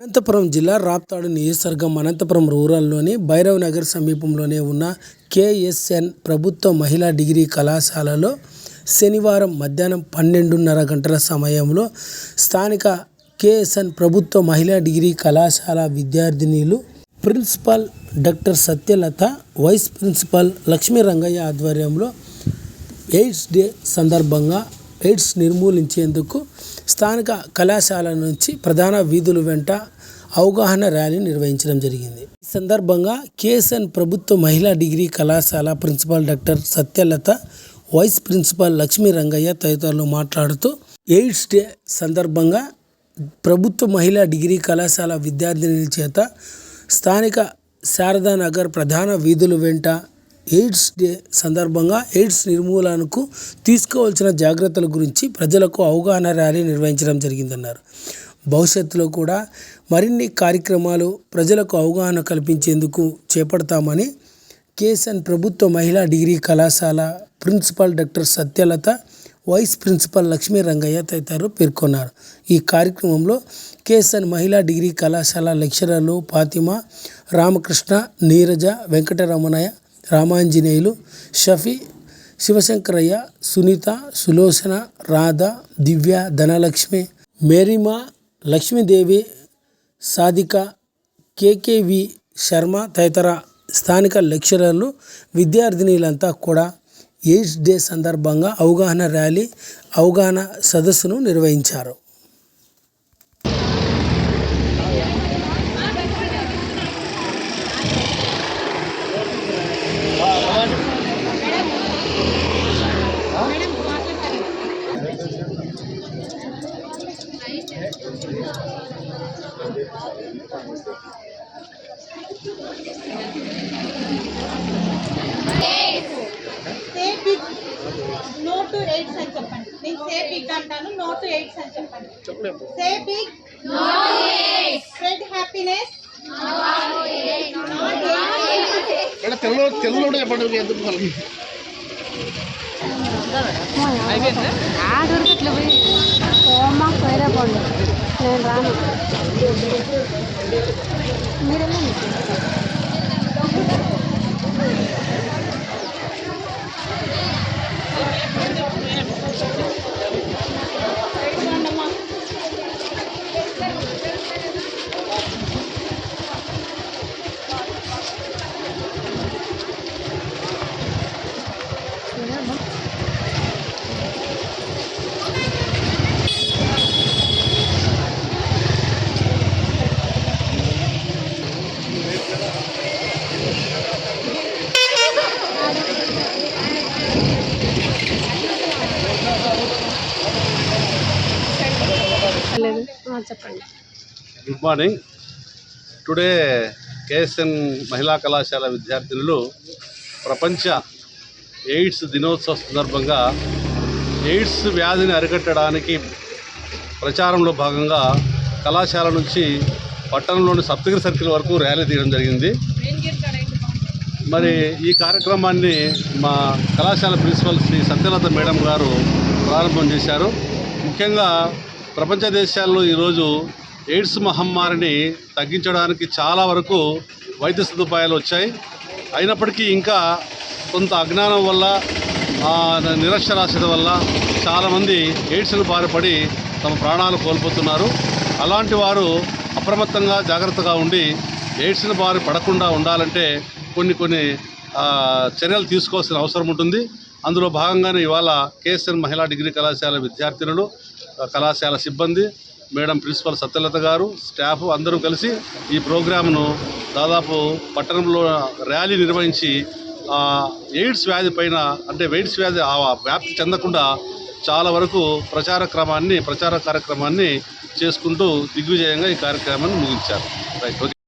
అనంతపురం జిల్లా రాప్తాడు నియోజకవర్గం అనంతపురం రూరల్లోని భైరవ్ నగర్ సమీపంలోనే ఉన్న కేఎస్ఎన్ ప్రభుత్వ మహిళా డిగ్రీ కళాశాలలో శనివారం మధ్యాహ్నం పన్నెండున్నర గంటల సమయంలో స్థానిక కేఎస్ఎన్ ప్రభుత్వ మహిళా డిగ్రీ కళాశాల విద్యార్థినిలు principal doctor Satyalatha vice principal Lakshmi Rangaiah ఆధ్వర్యంలో ఎయిడ్స్ డే సందర్భంగా ఎయిడ్స్ నిర్మూలించేందుకు స్థానిక కళాశాల నుంచి ప్రధాన వీధుల వెంట అవగాహన ర్యాలీ నిర్వహించడం జరిగింది. ఈ సందర్భంగా కేఎస్ఎన్ ప్రభుత్వ మహిళా డిగ్రీ కళాశాల principal doctor Satyalatha vice principal Lakshmi Rangaiah తదితరులు మాట్లాడుతూ ఎయిడ్స్ డే సందర్భంగా ప్రభుత్వ మహిళా డిగ్రీ కళాశాల విద్యార్థినుల చేత స్థానిక శారదానగర్ ప్రధాన వీధుల వెంట ఎయిడ్స్ డే సందర్భంగా ఎయిడ్స్ నిర్మూలనకు తీసుకోవాల్సిన జాగ్రత్తల గురించి ప్రజలకు అవగాహన ర్యాలీ నిర్వహించడం జరిగిందన్నారు. భవిష్యత్తులో కూడా మరిన్ని కార్యక్రమాలు ప్రజలకు అవగాహన కల్పించేందుకు చేపడతామని కేఎస్ఎన్ ప్రభుత్వ మహిళా డిగ్రీ కళాశాల principal doctor Satyalatha vice principal Lakshmi Rangaiah తదితరులు పేర్కొన్నారు. ఈ కార్యక్రమంలో కేఎస్ఎన్ మహిళా డిగ్రీ కళాశాల లెక్చరర్లు ఫాతిమా రామకృష్ణ నీరజ వెంకటరమణయ్య రామాంజనేయులు షఫీ శివశంకరయ్య సునీత సులోచన రాధ దివ్య ధనలక్ష్మి మేరీమా లక్ష్మీదేవి సాధిక కేకేవి శర్మ తదితర స్థానిక లెక్చరర్లు విద్యార్థినీలంతా కూడా ఎయిడ్స్ డే సందర్భంగా అవగాహన ర్యాలీ అవగాహన సదస్సును నిర్వహించారు సే బిగ్ నో టు అని చెప్పండి నేను సే బిగ్ అంటాను నో టు అని చెప్పండి సే బిగ్ స్ప్రెడ్ హ్యాపీనెస్ తెలుగులో తెలుగులో చెప్పండి ఎందుకు ఆడూరికి వేరే పోయి పోండి నేను రాను. మీరు వెళ్ళండి లేదు ఆ, చెప్పండి. గుడ్ మార్నింగ్ టుడే కేఎస్ఎన్ మహిళా కళాశాల విద్యార్థినులు ప్రపంచ ఎయిడ్స్ దినోత్సవ సందర్భంగా ఎయిడ్స్ వ్యాధిని అరికట్టడానికి ప్రచారంలో భాగంగా కళాశాల నుంచి పట్టణంలోని సప్తగిరి సర్కిల్ వరకు ర్యాలీ తీయడం జరిగింది మరి ఈ కార్యక్రమాన్ని మా కళాశాల ప్రిన్సిపల్ శ్రీ సత్యలత మేడం గారు ప్రారంభం చేశారు. ముఖ్యంగా ప్రపంచ దేశాల్లో ఈరోజు ఎయిడ్స్ మహమ్మారిని తగ్గించడానికి చాలా వరకు వైద్య సదుపాయాలు వచ్చాయి. అయినప్పటికీ ఇంకా కొంత అజ్ఞానం వల్ల నిరక్షరాస్యత వల్ల చాలామంది ఎయిడ్స్ను బారిపడి తమ ప్రాణాలు కోల్పోతున్నారు. అలాంటి వారు అప్రమత్తంగా జాగ్రత్తగా ఉండి ఎయిడ్స్ని బారి పడకుండా ఉండాలంటే కొన్ని కొన్ని చర్యలు తీసుకోవాల్సిన అవసరం ఉంటుంది. అందులో భాగంగానే ఇవాళ కేఎస్ఎన్ మహిళా డిగ్రీ కళాశాల విద్యార్థినులు కళాశాల సిబ్బంది మేడం ప్రిన్సిపల్ సత్యలత గారు స్టాఫ్ అందరూ కలిసి ఈ ప్రోగ్రామ్ను దాదాపు పట్టణంలో ర్యాలీ నిర్వహించి ఎయిడ్స్ వ్యాధి పైన అంటే ఎయిడ్స్ వ్యాధి ఆ వ్యాప్తి చెందకుండా చాలా వరకు ప్రచార క్రమాన్ని ప్రచార కార్యక్రమాన్ని చేసుకుంటూ దిగ్విజయంగా ఈ కార్యక్రమాన్ని ముగించారు. Right okay